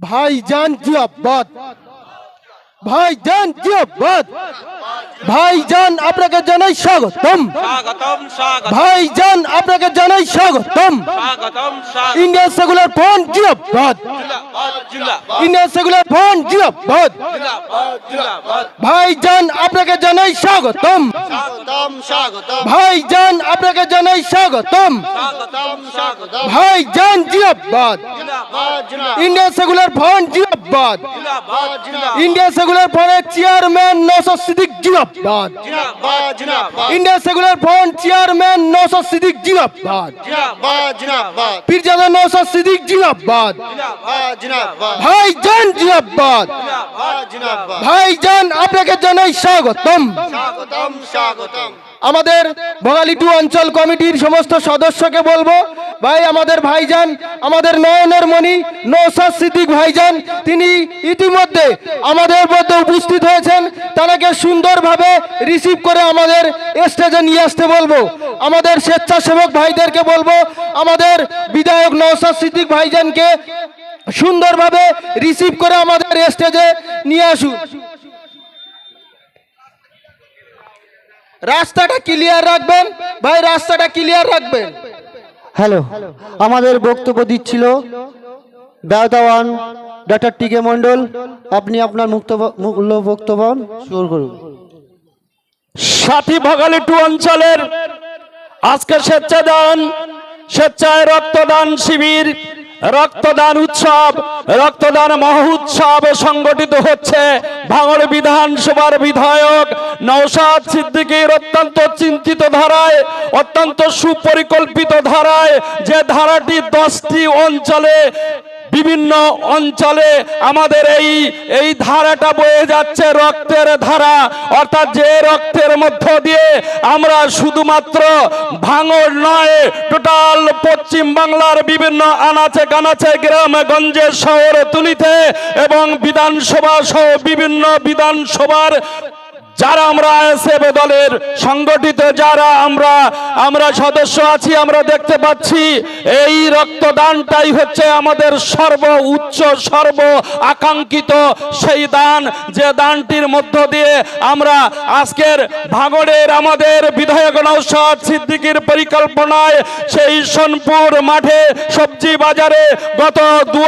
ভাইজান জিয়াবাদ ভাইজান জিয়াবাদ ভাইজান আপনাকে জানাই স্বাগতম। ভাইজান আপনাকে জানাই স্বাগতম। ইন্ডিয়ান সেকুলার ফ্রন্ট জিন্দাবাদ। ইন্ডিয়ান সেকুলার ফ্রন্ট জিন্দাবাদ। ভাইজান আপনাকে জানাই স্বাগতম। ভাইজান আপনাকে জানাই স্বাগতম। ভাইজান জিন্দাবাদ। ইন্ডিয়ান সেকুলার ফ্রন্ট জিন্দাবাদ। ইন্ডিয়ান সেকুলার ফ্রন্টের চেয়ারম্যান নৌশদ সিদ্দিক জিয়াবাদ জিন্দাবাদ Indian secular front chairman Naushad Siddique জিন্দাবাদ পীরজাদা নৌশদ সিদ্দিক জিন্দাবাদ ভাইজান জিয়াবাদ জিন্দাবাদ ভাই ভাইজান আপনাকে জানাই স্বাগতম। স্বাগতম স্বাগতম। আমাদের ভোগালী টু অঞ্চল কমিটির সমস্ত সদস্যকে বলব, ভাই, আমাদের ভাইজান, আমাদের নয়নের মণি, নৌসাদ সিদ্দিক ভাইজান, তিনি ইতিমধ্যে আমাদের মধ্যে উপস্থিত হয়েছেন। তাকে সুন্দরভাবে রিসিভ করে আমাদের স্টেজে নিয়ে আসতে বলব। আমাদের স্বেচ্ছাসেবক ভাইদেরকে বলব, আমাদের বিধায়ক নৌসাদ সিদ্দিক ভাইজানকে সুন্দরভাবে রিসিভ করে আমাদের স্টেজে নিয়ে আসুন। রাস্তাটা ক্লিয়ার রাখবেন? ভাই রাস্তাটা ক্লিয়ার রাখবেন। হ্যালো আমাদের বক্তব্য দিচ্ছিল ব্যয়তাওয়ান ডক্টর টি কে মন্ডল আপনি আপনার মুক্ত মূল্য বক্তব্য শুরু করুন। সাথী ভগালী টু অঞ্চলের আজকে স্বেচ্ছাদান স্বেচ্ছায় রক্তদান শিবির রক্তদান উৎসব, রক্তদান মহোৎসব সংগঠিত হচ্ছে ভাঙড় বিধানসভার বিধায়ক নওশাদ সিদ্দিকীর অত্যন্ত চিন্তিত ধারায়, অত্যন্ত সুপরিকল্পিত ধারায় যে ধারাটি দশটি অঞ্চলে বিভিন্ন অঞ্চলে আমাদের এই এই ধারাটা বয়ে যাচ্ছে রক্তের ধারা। অর্থাৎ যে রক্তের মধ্য দিয়ে আমরা শুধুমাত্র ভাঙড় নয়, টোটাল পশ্চিম বাংলার বিভিন্ন আনাচে কানাচে গ্রামে গঞ্জে শহর তুলিতে এবং বিধানসভা সহ বিভিন্ন বিধানসভার যারা আমরা এসএফ দলের সংগঠিত, যারা আমরা আমরা সদস্য আছি, আমরা দেখতে পাচ্ছি এই রক্তদানটাই হচ্ছে আমাদের সর্ব উচ্চ, সর্ব আকাঙ্ক্ষিত সেই দান, যে দানটির মধ্য দিয়ে আমরা আজকের ভাগড়ের আমাদের বিধায়ক নৌসাদ সিদ্দিকির পরিকল্পনায় সেই সোনপুর মাঠে সবজি বাজারে গত দু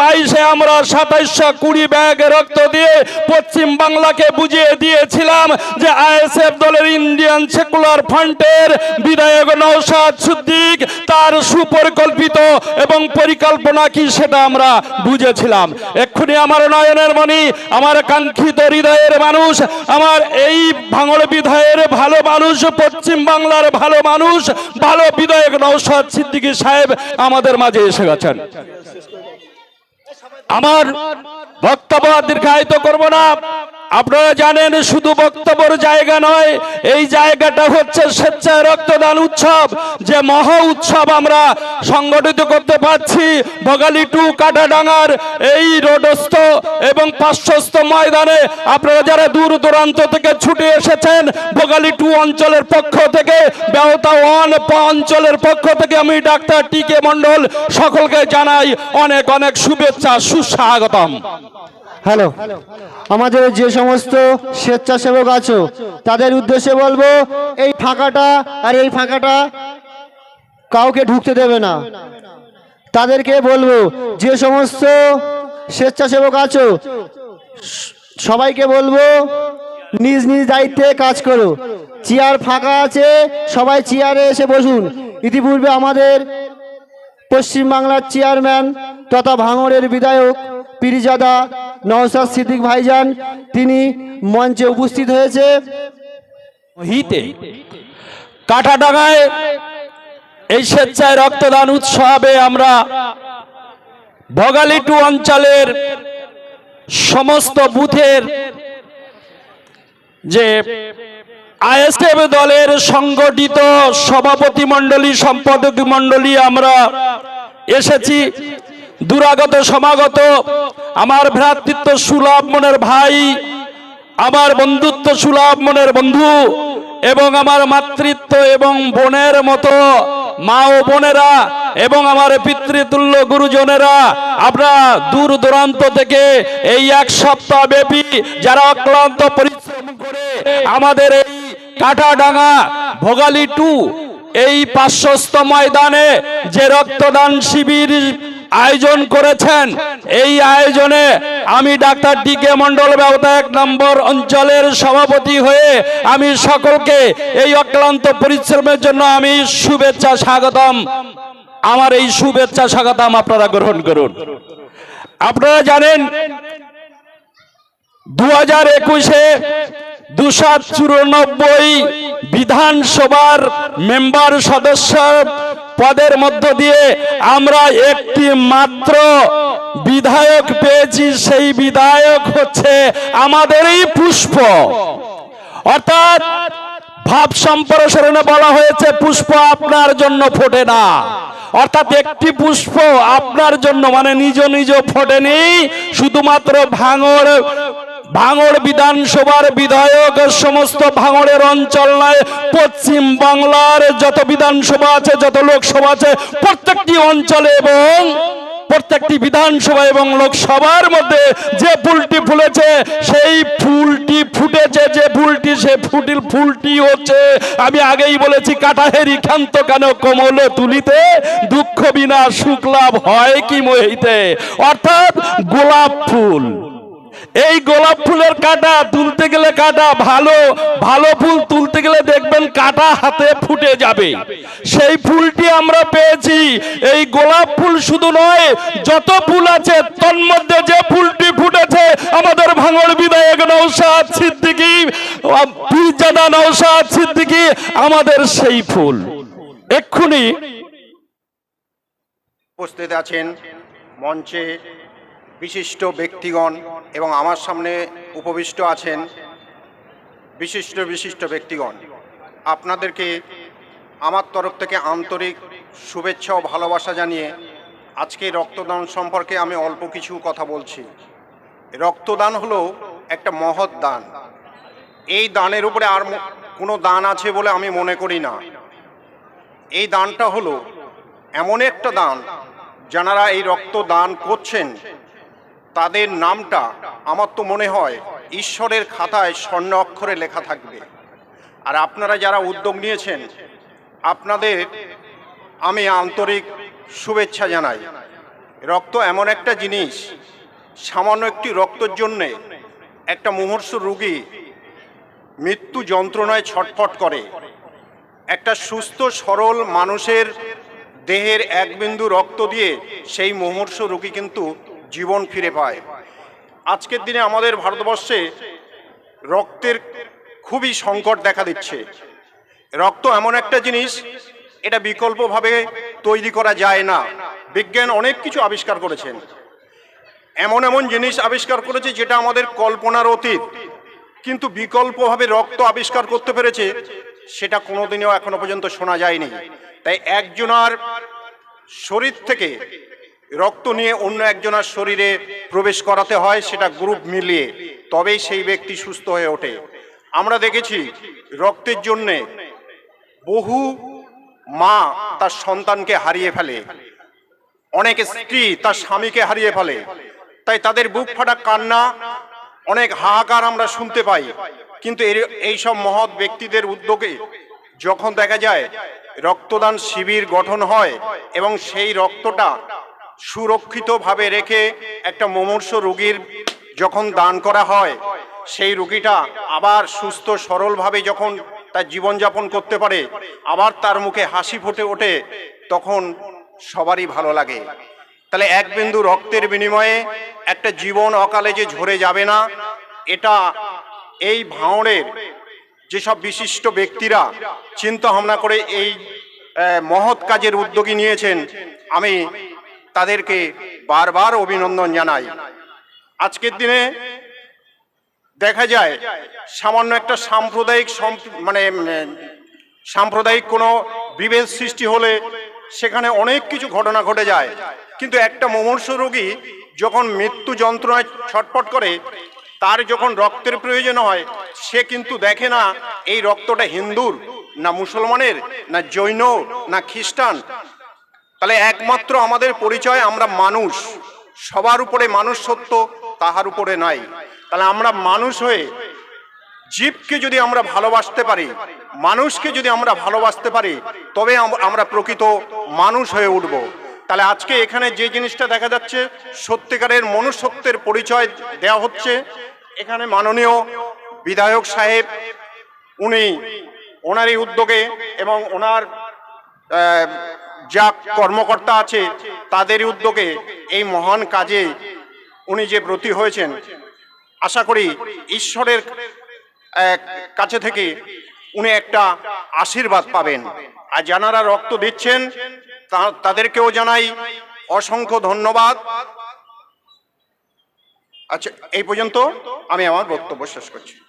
বাইশে আমরা সাতাইশশো কুড়ি ব্যাগ রক্ত দিয়ে পশ্চিম বাংলাকে বুঝিয়ে দিয়েছিলাম। যে আইএসএফ দলের ইন্ডিয়ান সেকুলার ফ্রন্টের বিধায়ক নৌসাদ সিদ্দিক তার সুপরিকল্পিত এবং পরিকল্পনা কি সেটা আমরা বুঝেছিলাম। এক্ষুনি আমার নয়নের মণি, আমার কাঙ্ক্ষিত হৃদয়ের মানুষ, আমার এই ভাঙড় বিধায়ের ভালো মানুষ, পশ্চিম বাংলার ভালো মানুষ, ভালো বিধায়ক নৌসাদ সিদ্দিকী সাহেব আমাদের মাঝে এসে গেছেন। আমার বক্তব্য দীর্ঘায়িত করব না। আপনারা জানেন, শুধু বক্তব্যের জায়গা নয়, এই জায়গাটা হচ্ছে স্বেচ্ছায় রক্তদান উৎসব। যে মহা উৎসব আমরা সংগঠিত করতে পারছি, ভোগালী টু কাটাডাঙ্গার এই রোডস্থ এবং পার্শ্বস্থ ময়দানে। আপনারা যারা দূর দূরান্ত থেকে ছুটে এসেছেন, ভোগালী টু অঞ্চলের পক্ষ থেকে, ব্যহতা ওয়ান অঞ্চলের পক্ষ থেকে, আমি ডাক্তার টি কে মন্ডল সকলকে জানাই অনেক অনেক শুভেচ্ছা, সুস্বাগতম। হ্যালো আমাদের যে সমস্ত স্বেচ্ছাসেবক আছো, তাদের উদ্দেশ্যে বলব, এই ফাঁকাটা আর এই ফাঁকাটা কাউকে ঢুকতে দেবে না। তাদেরকে বলব, যে সমস্ত স্বেচ্ছাসেবক আছো, সবাইকে বলব, নিজ নিজ দায়িত্বে কাজ করো। চেয়ার ফাঁকা আছে, সবাই চেয়ারে এসে বসুন। ইতিপূর্বে আমাদের পশ্চিমবাংলার চেয়ারম্যান তথা ভাঙড়ের বিধায়ক পিরিজাদা নওসাদ সিদ্দিক ভাইজান, তিনি মঞ্চে উপস্থিত হয়েছে। হিতে কাটাডাঙ্গায় এই স্বেচ্ছায় রক্তদান উৎসবে আমরা ভোগালী টু অঞ্চলের সমস্ত বুথের যে আইএসএফ দলের সংগঠিত সভাপতি মণ্ডলী, সম্পাদক মণ্ডলী আমরা এসেছি। দুরাগত সমাগত, আমার ভ্রাতৃত্ব সুলভ মনের ভাই, আমার বন্ধুত্ব সুলভ মনের বন্ধু এবং আমার মাতৃত্ব এবং বোনের মতো মা ও বোনেরা এবং আমার পিতৃতুল্য গুরুজনেরা আপনারা দূর দূরান্ত থেকে এই এক সপ্তাহ ব্যাপী যারা অক্লান্ত পরিশ্রম করে আমাদের এই কাটাডাঙ্গা ভোগালী টু, এই পার্শ্বস্থ ময়দানে যে রক্তদান শিবির আয়োজন করেছেন। এই আয়োজনে আমি ডাক্তার ডি কে মন্ডল ব্যবতা এক নম্বর অঞ্চলের সভাপতি হয়ে আমি সকলকে এই অক্লান্ত পরিশ্রমের জন্য আমি শুভেচ্ছা স্বাগতম। আমার এই শুভেচ্ছা স্বাগতম আপনারা গ্রহণ করুন। আপনারা জানেন দু হাজার একুশে দুশো চুরানব্বই বিধানসভার মেম্বার সদস্য পদের মধ্য দিয়ে আমরা একটি মাত্র বিধায়ক পেয়েছি, সেই বিধায়ক হচ্ছে আমাদেরই পুষ্প। অর্থাৎ ভাব সম্প্রসারণে বলা হয়েছে, পুষ্প আপনার জন্য ফোটে না। অর্থাৎ একটি পুষ্প আপনার জন্য মানে নিজ নিজ ফোটেনি, শুধুমাত্র ভাঙর ভাঙড় বিধানসভার বিধায়ক, সমস্ত ভাঙড়ের অঞ্চল নয়, পশ্চিম বাংলার যত বিধানসভা আছে, যত লোকসভা আছে, প্রত্যেকটি অঞ্চলে এবং প্রত্যেকটি বিধানসভা এবং লোকসভার মধ্যে যে ফুলটি ফুলেছে, সেই ফুলটি ফুটেছে, যে ফুলটি, সে ফুটিল ফুলটি হচ্ছে, আমি আগেই বলেছি কাটাহেরি ক্ষান্ত কেন কমল তুলিতে? দুঃখ বিনা সুখ লাভ হয় কি মহিতে? অর্থাৎ গোলাপ ফুল। এই গোলাপ ফুলের কাটা তুলতে গেলে কাটা ভালো ভালো ফুল তুলতে গেলে দেখবেন কাটা হাতে ফুটে যাবে। সেই ফুলটি আমরা পেয়েছি। এই গোলাপ ফুল শুধু নয়, যত ফুল আছে, তন্মধ্যে যে ফুলটি ফুটেছে, আমাদের ভাঙড় বিধায়ক নৌসাদ সিদ্দিকি, পীরজাদা নৌসাদ সিদ্দিকি, আমাদের সেই ফুল। এক্ষুনি উপস্থিত আছেন মঞ্চে বিশিষ্ট ব্যক্তিগণ এবং আমার সামনে উপবিষ্ট আছেন বিশিষ্ট বিশিষ্ট ব্যক্তিগণ। আপনাদেরকে আমার তরফ থেকে আন্তরিক শুভেচ্ছা ও ভালোবাসা জানিয়ে আজকে রক্তদান সম্পর্কে আমি অল্প কিছু কথা বলছি। রক্তদান হলো একটা মহৎ দান। এই দানের উপরে আর কোনো দান আছে বলে আমি মনে করি না। এই দানটা হলো এমন একটা দান যারা এই রক্ত দান করছেন তাদের নামটা আমার তো মনে হয় ঈশ্বরের খাতায় স্বর্ণ অক্ষরে লেখা থাকবে। আর আপনারা যারা উদ্যোগ নিয়েছেন, আপনাদের আমি আন্তরিক শুভেচ্ছা জানাই। রক্ত এমন একটা জিনিস, সামান্য একটি রক্তের জন্যে একটা মুমূর্ষ রোগী মৃত্যু যন্ত্রণায় ছটফট করে। একটা সুস্থ, সরল মানুষের দেহের এক বিন্দু রক্ত দিয়ে সেই মুমূর্ষ রোগী কিন্তু জীবন ফিরে পায়। আজকের দিনে আমাদের ভারতবর্ষে রক্তের খুবই সংকট দেখা দিচ্ছে। রক্ত এমন একটা জিনিস, এটা বিকল্পভাবে তৈরি করা যায় না। বিজ্ঞান অনেক কিছু আবিষ্কার করেছেন। এমন এমন জিনিস আবিষ্কার করেছে যেটা আমাদের কল্পনার অতীত। কিন্তু বিকল্পভাবে রক্ত আবিষ্কার করতে পেরেছে, সেটা কোনোদিনও এখনও পর্যন্ত শোনা যায়নি। তাই একজনার শরীর থেকে রক্ত নিয়ে অন্য একজনের শরীরে প্রবেশ করাতে হয়, সেটা গ্রুপ মিলিয়ে। তবেই সেই ব্যক্তি সুস্থ হয়ে ওঠে। আমরা দেখেছি, রক্তের জন্যে বহু মা তার সন্তানকে হারিয়ে ফেলে। অনেক স্ত্রী তার স্বামীকে হারিয়ে ফেলে। তাই তাদের বুক ফাটা কান্না, অনেক হাহাকার আমরা শুনতে পাই। কিন্তু এই সব মহৎ ব্যক্তিদের উদ্যোগে যখন দেখা যায়, রক্তদান শিবির গঠন হয় এবং সেই রক্তটা সুরক্ষিতভাবে রেখে একটা মুমূর্ষ রোগীর যখন দান করা হয়, সেই রোগীটা আবার সুস্থ সরলভাবে যখন তার জীবনযাপন করতে পারে, আবার তার মুখে হাসি ফুটে ওঠে, তখন সবারই ভালো লাগে। তাহলে এক বিন্দু রক্তের বিনিময়ে একটা জীবন অকালে যে ঝরে যাবে না, এটা এই ভাঁড়ের যেসব বিশিষ্ট ব্যক্তিরা চিন্তা ভাবনা করে এই মহৎ কাজের উদ্যোগী নিয়েছেন, আমি তাদেরকে বারবার অভিনন্দন জানাই। আজকের দিনে দেখা যায়, সামান্য একটা সাম্প্রদায়িক মানে সাম্প্রদায়িক কোনো বিভেদ সৃষ্টি হলে সেখানে অনেক কিছু ঘটনা ঘটে যায়। কিন্তু একটা মুমূর্ষ রোগী যখন মৃত্যু যন্ত্রণায় ছটফট করে, তার যখন রক্তের প্রয়োজন হয়, সে কিন্তু দেখে না এই রক্তটা হিন্দুর, না মুসলমানের, না জৈন, না খ্রিস্টান। তাহলে একমাত্র আমাদের পরিচয় আমরা মানুষ। সবার উপরে মানুষ সত্য, তাহার উপরে নাই। তাহলে আমরা মানুষ হয়ে জীবকে যদি আমরা ভালোবাসতে পারি, মানুষকে যদি আমরা ভালোবাসতে পারি, তবে আমরা প্রকৃত মানুষ হয়ে উঠব। তাহলে আজকে এখানে যে জিনিসটা দেখা যাচ্ছে, সত্যিকারের মনুষ্যত্বের পরিচয় দেওয়া হচ্ছে, এখানে মাননীয় বিধায়ক সাহেব, উনি ওনারই উদ্যোগে এবং ওনার যা কর্মকর্তা আছে তাদের উদ্যোগে এই মহান কাজে উনি যে ব্রতী হয়েছেন, আশা করি ঈশ্বরের কাছে থেকে উনি একটা আশীর্বাদ পাবেন। আর যারা রক্ত দিচ্ছেন তাদেরকেও জানাই অসংখ্য ধন্যবাদ। আচ্ছা এই পর্যন্ত আমি আমার বক্তব্য শেষ করছি।